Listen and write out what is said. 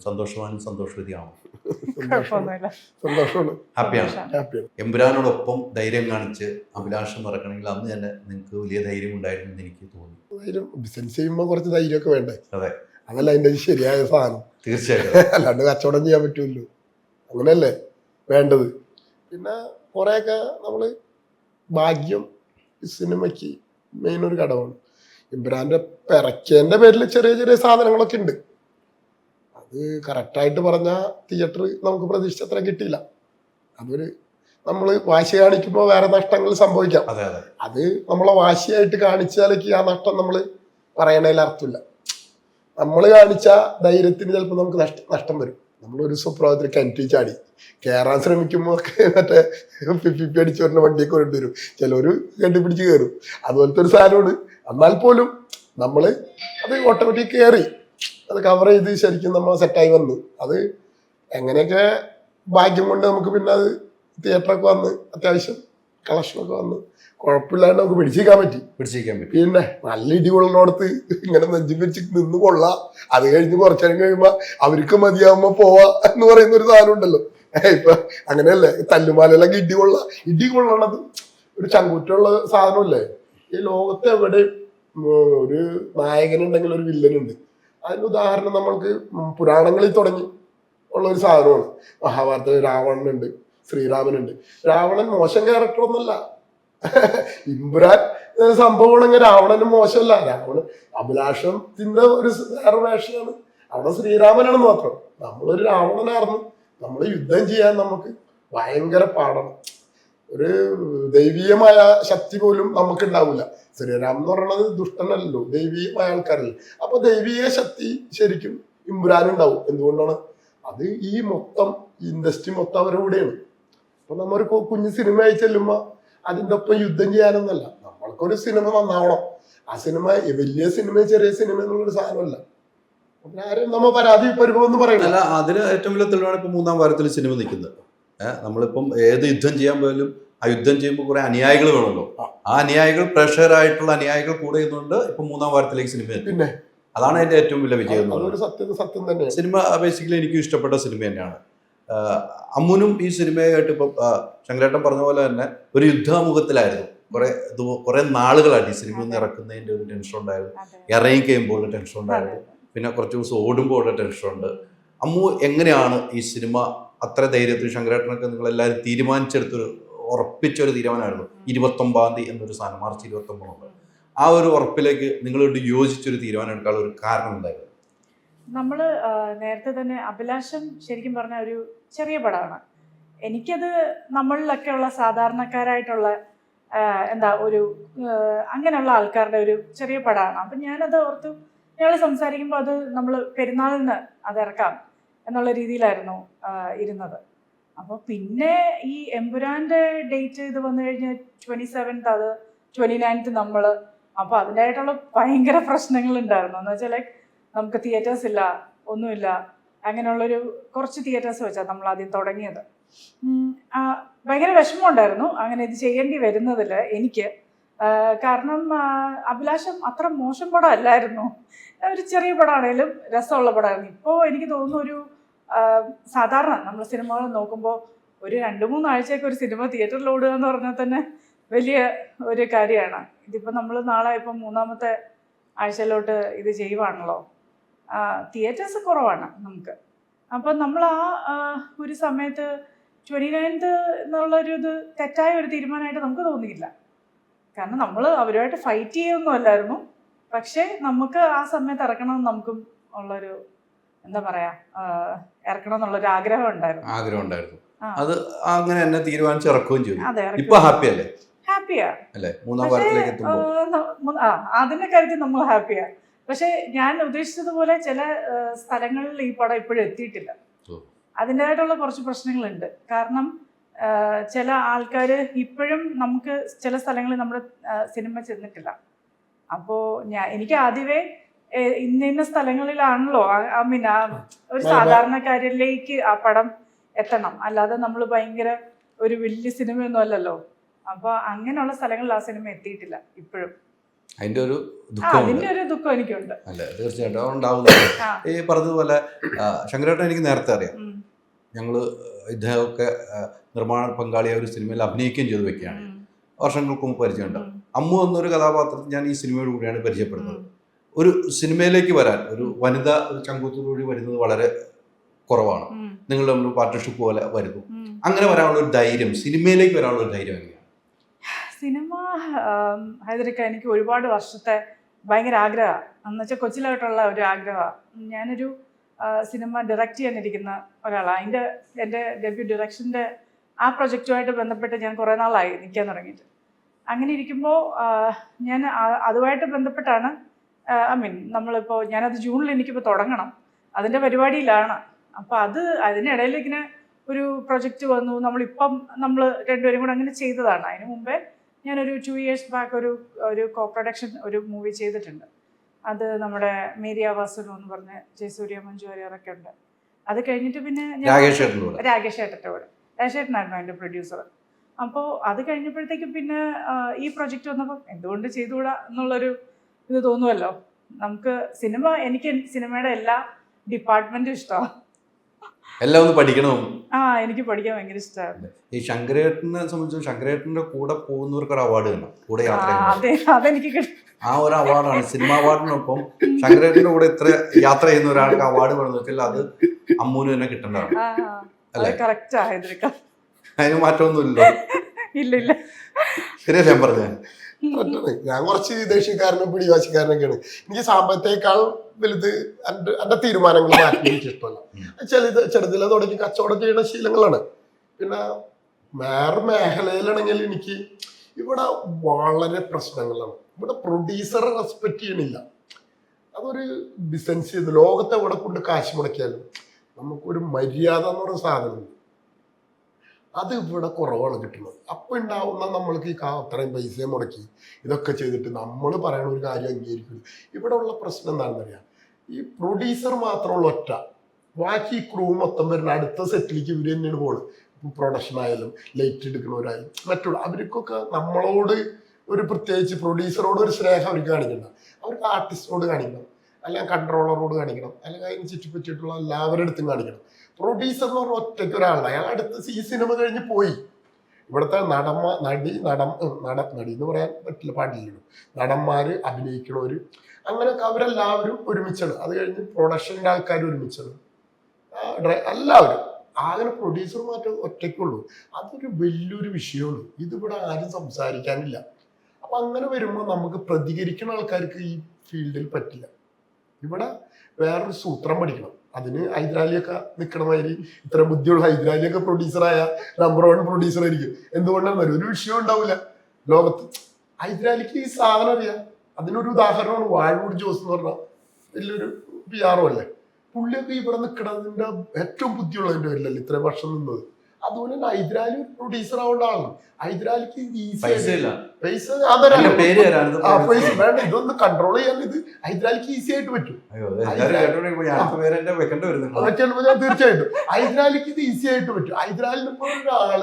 സന്തോഷവാനും സന്തോഷവതിയാവും. സന്തോഷമാണ്. ഹാപ്പിയാണ് ഹാപ്പിയാണ് എമ്പുരാനോടൊപ്പം ധൈര്യം കാണിച്ച് അഭിലാഷം ഇറക്കണമെങ്കിൽ അന്ന് തന്നെ നിങ്ങൾക്ക് വലിയ ധൈര്യം ഉണ്ടായിരുന്നു എന്ന് എനിക്ക് തോന്നി. ധൈര്യം ബിസിനസ് ചെയ്യുമ്പോൾ കുറച്ച് ധൈര്യമൊക്കെ വേണ്ടേ? അതെ. അതല്ല അതിന്റെ ശരിയായ സാധനം. തീർച്ചയായിട്ടും. അല്ലാണ്ട് കച്ചവടം ചെയ്യാൻ പറ്റുമല്ലോ. അങ്ങനെയല്ലേ വേണ്ടത്? പിന്നെ കുറേയൊക്കെ നമ്മൾ ഭാഗ്യം ഈ സിനിമയ്ക്ക് മെയിൻ ഒരു ഘടകമാണ്. ഇബ്രാന്റെ പിറക്കേന്റെ പേരിൽ ചെറിയ ചെറിയ സാധനങ്ങളൊക്കെ ഉണ്ട്. അത് കറക്റ്റായിട്ട് പറഞ്ഞാൽ തിയേറ്റർ നമുക്ക് പ്രതീക്ഷിച്ച അത്ര കിട്ടിയില്ല. അതൊരു നമ്മൾ വാശി കാണിക്കുമ്പോൾ വേറെ നഷ്ടങ്ങൾ സംഭവിക്കാം. അതെ നമ്മളെ വാശിയായിട്ട് കാണിച്ചാലേക്ക് ആ നഷ്ടം നമ്മൾ പറയണതിൽ അർത്ഥമില്ല. നമ്മൾ കാണിച്ച ധൈര്യത്തിന് ചിലപ്പോൾ നമുക്ക് നഷ്ടം നഷ്ടം വരും. ഒരു സുപ്രഭാതത്തിൽ കിണറ്റി ചാടി. കയറാൻ ശ്രമിക്കുമ്പോൾ ഒക്കെ മറ്റേ പിപ്പി അടിച്ച് വരുന്ന വണ്ടിയൊക്കെ കൊണ്ടുവരും ചിലർ കണ്ടുപിടിച്ച് കയറും അതുപോലത്തെ ഒരു സാധനമാണ് എന്നാൽ പോലും നമ്മൾ അത് ഓട്ടോമാറ്റിക് കയറി. അത് കവർ ചെയ്ത് ശരിക്കും നമ്മൾ സെറ്റായി വന്നു. അത് എങ്ങനെയൊക്കെ ഭാഗ്യം കൊണ്ട് നമുക്ക് പിന്നെ അത് തിയേറ്ററൊക്കെ വന്ന് അത്യാവശ്യം കളക്ഷനൊക്കെ വന്ന് കുഴപ്പമില്ലാണ്ട് നമുക്ക് പിടിച്ചിരിക്കാൻ പറ്റി. പിടിച്ചിരിക്കാൻ പറ്റി. പിന്നെ നല്ല ഇടി കൊള്ളുന്നോടത്ത് ഇങ്ങനെ നെഞ്ചും പിരിച്ച് നിന്ന് കൊള്ളാം. അത് കഴിഞ്ഞ് കുറച്ചു നേരം കഴിയുമ്പോൾ അവർക്ക് മതിയാവുമ്പോ പോവാ എന്ന് പറയുന്ന ഒരു സാധനം ഉണ്ടല്ലോ. ഇപ്പൊ അങ്ങനെയല്ലേ? തല്ലുമാലയിലൊക്കെ ഇടി കൊള്ള ഇടി കൊള്ളണത് ഒരു ചങ്കൂറ്റുള്ള സാധനമല്ലേ? ഈ ലോകത്ത് എവിടെയും ഒരു ഒരു നായകനുണ്ടെങ്കിൽ ഒരു വില്ലനുണ്ട് അതിന് ഉദാഹരണം നമ്മൾക്ക് പുരാണങ്ങളിൽ തുടങ്ങി ഉള്ള ഒരു സാധനമാണ്. മഹാഭാരതത്തിൽ രാവണനുണ്ട് ശ്രീരാമനുണ്ട്. രാവണൻ മോശം ക്യാരക്ടർ ഒന്നല്ല ഇമ്പുരാൻ സംഭവമാണെങ്കിൽ രാവണനും മോശമല്ല. രാവണൻ അഭിലാഷം അഭിലാഷത്തിന്റെ ഒരു വേറെ വേഷമാണ് അവിടെ ശ്രീരാമനാണെന്ന് മാത്രം. നമ്മളൊരു രാവണനായിരുന്നു. നമ്മൾ യുദ്ധം ചെയ്യാൻ നമുക്ക് ഭയങ്കര പാടാണ്. ഒരു ദൈവീയമായ ശക്തി പോലും നമുക്ക് ഉണ്ടാവില്ല ശ്രീരാമൻ എന്ന് പറയുന്നത് ദുഷ്ടനല്ലോ ദൈവീയമായ ആൾക്കാരല്ലേ. അപ്പൊ ദൈവീയ ശക്തി ശരിക്കും ഇമ്പുരാനുണ്ടാവും. എന്തുകൊണ്ടാണ്? അത് ഈ മൊത്തം ഇൻഡസ്ട്രി മൊത്തം അവരുടെ കൂടെയാണ്. അപ്പൊ നമ്മൊരു കുഞ്ഞ് കുഞ്ഞു സിനിമയായി ചെല്ലുമ്പോ അതിന്റെ ഒപ്പം യുദ്ധം ചെയ്യാനൊന്നല്ല നമ്മൾക്കൊരു സിനിമ നന്നാവണം. ആ സിനിമ വലിയ സിനിമ ചെറിയ സിനിമ എന്നുള്ളൊരു സാധനമല്ല. ആരും നമ്മ പരാതി പരിഭവം എന്ന് പറയുന്നത് അല്ല അതിന് ഏറ്റവും വലിയ തെളിവാണ് ഇപ്പൊ മൂന്നാം വാരത്തിൽ സിനിമ നിൽക്കുന്നത്. നമ്മളിപ്പം ഏത് യുദ്ധം ചെയ്യാൻ പോയാലും ആ യുദ്ധം ചെയ്യുമ്പോൾ കുറെ അനുയായികൾ വേണമല്ലോ. ആ. അനുയായികൾ പ്രഷറായിട്ടുള്ള അനുയായികൾ കൂടെ ഇരുന്നുകൊണ്ട് ഇപ്പൊ മൂന്നാം വാരത്തിലേക്ക് സിനിമ പിന്നെ? അതാണ് അതിന്റെ ഏറ്റവും വലിയ വിജയം സിനിമ ബേസിക്കലി എനിക്ക് ഇഷ്ടപ്പെട്ട സിനിമ തന്നെയാണ്. അമ്മുനും ഈ സിനിമയായിട്ട് ഇപ്പം ശങ്കരേട്ടൻ പറഞ്ഞ പോലെ തന്നെ ഒരു യുദ്ധാമുഖത്തിലായിരുന്നു. കുറെ ദൂ- കുറെ നാളുകളായിട്ട് ഈ സിനിമ ഒന്ന് ഇറക്കുന്നതിന്റെ ഒരു ടെൻഷൻ ഉണ്ടായിരുന്നു. ഇറങ്ങി കഴിയുമ്പോൾ ടെൻഷൻ ഉണ്ടായിരുന്നു. പിന്നെ കുറച്ച് ദിവസം ഓടുമ്പോൾ ടെൻഷൻ ഉണ്ട്. അമ്മു എങ്ങനെയാണ് ഈ സിനിമ അത്ര ധൈര്യത്തിൽ ശങ്കരേട്ടനൊക്കെ നിങ്ങൾ എല്ലാവരും തീരുമാനിച്ചെടുത്തൊരു ഉറപ്പിച്ചൊരു തീരുമാനമായിരുന്നു. ഇരുപത്തൊമ്പതാം തീയതി എന്നൊരു സാധനം മാർച്ച് ഇരുപത്തി ഒമ്പതുണ്ട് ആ ഒരു ഉറപ്പിലേക്ക് നിങ്ങളോട് യോജിച്ചൊരു തീരുമാനം എടുക്കാനുള്ള ഒരു കാരണം എന്തായിരുന്നു? നമ്മൾ നേരത്തെ തന്നെ അഭിലാഷം ശരിക്കും പറഞ്ഞ ഒരു ചെറിയ പടമാണ്. എനിക്കത് നമ്മളിലൊക്കെ ഉള്ള സാധാരണക്കാരായിട്ടുള്ള എന്താ ഒരു അങ്ങനെയുള്ള ആൾക്കാരുടെ ഒരു ചെറിയ പടമാണ്. അപ്പം ഞാനത് ഓർത്തു ഞങ്ങൾ സംസാരിക്കുമ്പോൾ അത് നമ്മൾ പെരുന്നാളിന് അത് ഇറക്കാം. എന്നുള്ള രീതിയിലായിരുന്നു ഇരുന്നത്. അപ്പോൾ പിന്നെ ഈ എമ്പുരാന്റെ ഡേറ്റ് ഇത് വന്നു കഴിഞ്ഞ് ട്വന്റി സെവൻത്ത് അത് ട്വന്റി നയൻത്ത് നമ്മൾ അപ്പോൾ അതിന്റെതായിട്ടുള്ള ഭയങ്കര പ്രശ്നങ്ങൾ ഉണ്ടായിരുന്നു. എന്ന് വെച്ചാൽ ലൈക്ക് നമുക്ക് തിയേറ്റേഴ്സ് ഇല്ല ഒന്നുമില്ല. അങ്ങനെയുള്ളൊരു കുറച്ച് തിയേറ്റേഴ്സ് വെച്ചാൽ നമ്മൾ ആദ്യം തുടങ്ങിയത്. ഭയങ്കര വിഷമം ഭയങ്കര വിഷമമുണ്ടായിരുന്നു അങ്ങനെ ഇത് ചെയ്യേണ്ടി വരുന്നതിൽ എനിക്ക്. കാരണം അഭിലാഷം അത്ര മോശം പടം അല്ലായിരുന്നു ഒരു ചെറിയ പടമാണേലും രസമുള്ള പടമായിരുന്നു. ഇപ്പോൾ എനിക്ക് തോന്നുന്നു ഒരു സാധാരണ നമ്മൾ സിനിമകൾ നോക്കുമ്പോൾ ഒരു രണ്ട് മൂന്നാഴ്ചയൊക്കെ ഒരു സിനിമ തിയേറ്ററിൽ ഓടുക എന്ന് പറഞ്ഞാൽ തന്നെ വലിയ ഒരു കാര്യമാണ്. ഇതിപ്പോൾ നമ്മൾ നാളെ ഇപ്പം മൂന്നാമത്തെ ആഴ്ചയിലോട്ട് ഇത് ചെയ്യുവാണല്ലോ. തിയേറ്റേഴ്സ് കുറവാണ് നമുക്ക്. അപ്പം നമ്മൾ ആ ഒരു സമയത്ത് ട്വന്റി നയൻത്ത് എന്നുള്ളൊരു ഇത് തെറ്റായ ഒരു തീരുമാനമായിട്ട് നമുക്ക് തോന്നിയില്ല. കാരണം നമ്മൾ അവരുമായിട്ട് ഫൈറ്റ് ചെയ്യൊന്നുമല്ലായിരുന്നു പക്ഷേ നമുക്ക് ആ സമയത്ത് ഇറക്കണം എന്ന് നമുക്കും ഉള്ളൊരു എന്താ പറയാ ഇറക്കണം എന്നുള്ളൊരു ആഗ്രഹം ഉണ്ടായിരുന്നു. ആഗ്രഹം ഉണ്ടായിരുന്നു. അത് അങ്ങനെ എന്നെ തീരുമാനിച്ച് ഇറക്കുകയും ചെയ്തു. ഇപ്പൊ ഹാപ്പി അല്ലേ? ഹാപ്പിയാ അല്ലേ? മൂന്നാം വാരത്തിലേക്ക് അതിന്റെ കാര്യത്തിൽ നമ്മൾ ഹാപ്പിയാ പക്ഷെ ഞാൻ ഉദ്ദേശിച്ചതുപോലെ ചില സ്ഥലങ്ങളിൽ ഈ പടം ഇപ്പോഴും എത്തിയിട്ടില്ല. അതിന്റെതായിട്ടുള്ള കുറച്ച് പ്രശ്നങ്ങളുണ്ട്. കാരണം ചില ആൾക്കാർ ഇപ്പോഴും നമുക്ക് ചില സ്ഥലങ്ങളിൽ നമ്മുടെ സിനിമ ചെന്നിട്ടില്ല. അപ്പോൾ ഞാൻ എനിക്ക് ആദ്യമേ ഇന്ന ഇന്ന സ്ഥലങ്ങളിലാണല്ലോ. ഐ മീൻ ആ ഒരു. സാധാരണക്കാരിലേക്ക് ആ പടം എത്തണം. അല്ലാതെ നമ്മൾ ഭയങ്കര ഒരു വലിയ സിനിമയൊന്നും അല്ലല്ലോ. അപ്പൊ അങ്ങനെയുള്ള സ്ഥലങ്ങളിൽ ആ സിനിമ എത്തിയിട്ടില്ല ഇപ്പോഴും. അതിന്റെ ഒരു അതിന്റെ ഒരു ദുഃഖം എനിക്കുണ്ട്. അല്ല? തീർച്ചയായിട്ടും. അതുണ്ടാവുന്നത് ആ. ഈ പറഞ്ഞതുപോലെ ശങ്കരേട്ടൻ എനിക്ക് നേരത്തെ അറിയാം. ഞങ്ങൾ ഇദ്ദേഹമൊക്കെ നിർമ്മാണ പങ്കാളിയായ ഒരു സിനിമയിൽ അഭിനയിക്കുകയും ചെയ്തു വെക്കുകയാണ്. വർഷങ്ങൾക്ക് മുമ്പ് പരിചയമുണ്ട്. അമ്മു എന്നൊരു കഥാപാത്രത്തിൽ ഞാൻ ഈ സിനിമയോട് കൂടിയാണ് പരിചയപ്പെടുന്നത്. ഒരു സിനിമയിലേക്ക് വരാൻ ഒരു വനിത ഒരു ചങ്കൂത്തോടുകൂടി വരുന്നത് വളരെ കുറവാണ്. നിങ്ങൾ നമ്മൾ പാർട്ട്ണർഷിപ്പ് പോലെ വരുന്നു. അങ്ങനെ വരാനുള്ള ഒരു ധൈര്യം സിനിമയിലേക്ക് വരാനുള്ള ഒരു ധൈര്യം എങ്ങനെയാണ്? സിനിമ ഹൈദരക്ക എനിക്ക് ഒരുപാട് വർഷത്തെ ഭയങ്കര ആഗ്രഹമാണ് എന്ന് വെച്ചാൽ കൊച്ചിലായിട്ടുള്ള ഒരു ആഗ്രഹമാണ് ഞാനൊരു സിനിമ ഡയറക്റ്റ് ചെയ്യാനിരിക്കുന്ന ഒരാളാണ് അതിന്റെ എന്റെ ഡെബ്യൂ ഡയറക്ഷന്റെ ആ പ്രൊജക്റ്റുമായിട്ട് ബന്ധപ്പെട്ട് ഞാൻ കുറേ നാളായി നിൽക്കാൻ തുടങ്ങിയിട്ട്. അങ്ങനെ ഇരിക്കുമ്പോൾ ഞാൻ അതുമായിട്ട് ബന്ധപ്പെട്ടാണ് ഐ മീൻ നമ്മളിപ്പോൾ ഞാനത് ജൂണിൽ എനിക്കിപ്പോൾ തുടങ്ങണം. അതിന്റെ പരിപാടിയിലാണ്. അപ്പോൾ അത് അതിനിടയിൽ ഇങ്ങനെ ഒരു പ്രൊജക്റ്റ് വന്നു. നമ്മളിപ്പം നമ്മൾ രണ്ടുപേരും കൂടെ അങ്ങനെ ചെയ്തതാണ്. അതിന് മുമ്പേ ഞാനൊരു ടു ഇയേഴ്സ് ബാക്ക് ഒരു ഒരു കോ പ്രൊഡക്ഷൻ ഒരു മൂവി ചെയ്തിട്ടുണ്ട്. അത് നമ്മുടെ മേരി ആവാസനു എന്ന് പറഞ്ഞ ജയസൂര്യ മഞ്ജു വാര്യറൊക്കെ ഉണ്ട്. അത് കഴിഞ്ഞിട്ട് പിന്നെ ഞാൻ രാകേഷ് ഏട്ടന്റെ കൂടെ. രാകേഷ് കൂടെ. രാകേഷ് ഏട്ടനായിരുന്നു അതിന്റെ പ്രൊഡ്യൂസർ അപ്പോൾ അത് കഴിഞ്ഞപ്പോഴത്തേക്കും പിന്നെ ഈ പ്രൊജക്റ്റ് വന്നപ്പോൾ എന്തുകൊണ്ട് ചെയ്തുകൂടാ എന്നുള്ളൊരു ഇത് തോന്നുമല്ലോ നമുക്ക് സിനിമ എനിക്ക് സിനിമയുടെ എല്ലാ ഡിപ്പാർട്ട്മെന്റും ഇഷ്ടമാണ് എല്ലാം ഒന്ന് പഠിക്കണം? ആ എനിക്ക് പഠിക്കാൻ ഭയങ്കര ഇഷ്ടമാണ് ഈ ശങ്കരേട്ടനെ സംബന്ധിച്ച് ശങ്കരേട്ടന്റെ കൂടെ പോകുന്നവർക്ക് ഒരു അവാർഡ് തന്നെ കൂടെ യാത്ര അതെനിക്ക് ആ ഒരു അവാർഡാണ് സിനിമ അവാർഡിനൊപ്പം ശങ്കരേട്ടന്റെ കൂടെ ഇത്ര യാത്ര ചെയ്യുന്ന ഒരാൾക്ക് അവാർഡ് വെച്ചാൽ അത് അമ്മൂന് തന്നെ കിട്ടേണ്ടതാണ്. അല്ലേ? കറക്റ്റാ അതിന് മാറ്റമൊന്നുമില്ലല്ലോ. ഇല്ല ഇല്ല. ശരിയല്ലേ ഞാൻ ഒറ്റണ്. ഞാൻ കുറച്ച് ദേഷ്യക്കാരനും പിടിവാശിക്കാരനൊക്കെയാണ്. എനിക്ക് സാമ്പത്തേക്കാൾ വലുത് എന്റെ തീരുമാനങ്ങൾ മാറ്റി എനിക്ക് ഇഷ്ടമല്ല ചിലത് ചെറുതിലെ തുടങ്ങി കച്ചവടം ചെയ്യുന്ന ശീലങ്ങളാണ്. പിന്നെ വേറെ മേഖലയിലാണെങ്കിൽ എനിക്ക് ഇവിടെ വളരെ പ്രശ്നങ്ങളാണ്. ഇവിടെ പ്രൊഡ്യൂസറെ റെസ്പെക്ട് ചെയ്യണില്ല അതൊരു ബിസിനസ് ചെയ്ത് ലോകത്തെ എവിടെ കൊണ്ട് കാശ് മുടക്കിയാലും നമുക്കൊരു മര്യാദ എന്ന് പറയുന്ന സാധനം അത് ഇവിടെ കുറവാണ് കിട്ടുന്നത്. അപ്പൊ ഉണ്ടാവുന്ന നമ്മൾക്ക് ഈ അത്രയും പൈസ മുടക്കി ഇതൊക്കെ ചെയ്തിട്ട് നമ്മൾ പറയണ ഒരു കാര്യം അംഗീകരിക്കില്ല ഇവിടെ ഉള്ള പ്രശ്നം എന്താണെന്ന് അറിയാം? ഈ പ്രൊഡ്യൂസർ മാത്രമുള്ള ഒറ്റ. ബാക്കി ക്രൂ മൊത്തം വരുന്ന അടുത്ത സെറ്റിലേക്ക് ഇവർ തന്നെയാണ് പോകുന്നത് പ്രൊഡക്ഷൻ ആയാലും ലൈറ്റ് എടുക്കുന്നവരായാലും മറ്റുള്ള അവർക്കൊക്കെ നമ്മളോട് ഒരു പ്രത്യേകിച്ച് പ്രൊഡ്യൂസറോട് ഒരു സ്നേഹം അവർക്ക് കാണിക്കണ്ട. അവർക്ക് ആർട്ടിസ്റ്റിനോട് കാണിക്കണം. അല്ലെങ്കിൽ കൺട്രോളറോട് കാണിക്കണം. അല്ലെങ്കിൽ അതിന് ചുറ്റിപ്പറ്റിയിട്ടുള്ള എല്ലാവരുടെ അടുത്തും കാണിക്കണം. പ്രൊഡ്യൂസർ എന്ന് പറഞ്ഞ ഒറ്റയ്ക്ക് ഒരാളാണ് അയാൾ അടുത്ത ഈ സിനിമ കഴിഞ്ഞ് പോയി. ഇവിടുത്തെ നടന്മ നടി നടൻ നട നടി എന്ന് പറയാൻ പറ്റില്ല പാടില്ലല്ലോ. നടന്മാര് അഭിനയിക്കണവര്. അങ്ങനെയൊക്കെ അവരെല്ലാവരും ഒരുമിച്ചാണ്. അത് കഴിഞ്ഞ് പ്രൊഡക്ഷന്റെ ആൾക്കാർ ഒരുമിച്ചാണ്. എല്ലാവരും. ആകെ പ്രൊഡ്യൂസർ മാറ്റം ഒറ്റയ്ക്കുള്ളൂ. അതൊരു വലിയൊരു വിഷയമാണ്. ഇതിവിടെ ആരും സംസാരിക്കാനില്ല. അപ്പൊ അങ്ങനെ വരുമ്പോൾ നമുക്ക് പ്രതികരിക്കുന്ന ആൾക്കാർക്ക് ഈ ഫീൽഡിൽ പറ്റില്ല. ഇവിടെ വേറൊരു സൂത്രം പഠിക്കണം. അതിന് ഹൈദരാലിയൊക്കെ നിൽക്കണ മാതിരി ഇത്ര ബുദ്ധിയുള്ള ഹൈദരാലിയൊക്കെ പ്രൊഡ്യൂസറായ നമ്പർ വൺ പ്രൊഡ്യൂസർ ആയിരിക്കും. എന്തുകൊണ്ടാണ് വരും? ഒരു വിഷയം ഉണ്ടാവില്ല ലോകത്ത് ഹൈദരാലിക്ക് ഈ സാധനം അറിയാം. അതിനൊരു ഉദാഹരണമാണ് വാഴൂർ ജോസ് എന്ന് പറഞ്ഞാൽ വലിയൊരു പി ആർ അല്ലേ? പുള്ളിയൊക്കെ ഇവിടെ നിൽക്കണതിന്റെ ഏറ്റവും ബുദ്ധിയുള്ളതിന്റെ പേരിലല്ലേ ഇത്രയും വർഷം നിന്നത്? അതുപോലെ തന്നെ ഹൈദരാലി ഒരു പ്രൊഡ്യൂസർ ആവേണ്ട ആളാണ് ഹൈദരാലിക്ക് ഈസി പൈസ പൈസ വേണ്ട ഇതൊന്ന് കൺട്രോൾ ചെയ്യാൻ ഇത് ഹൈദരാലിക്ക് ഈസി ആയിട്ട് പറ്റും. തീർച്ചയായിട്ടും. ഹൈദരാലിക്ക് ഇത് ഈസി ആയിട്ട് പറ്റും. ഹൈദരാലിന് ഇപ്പോൾ ഒരാൾ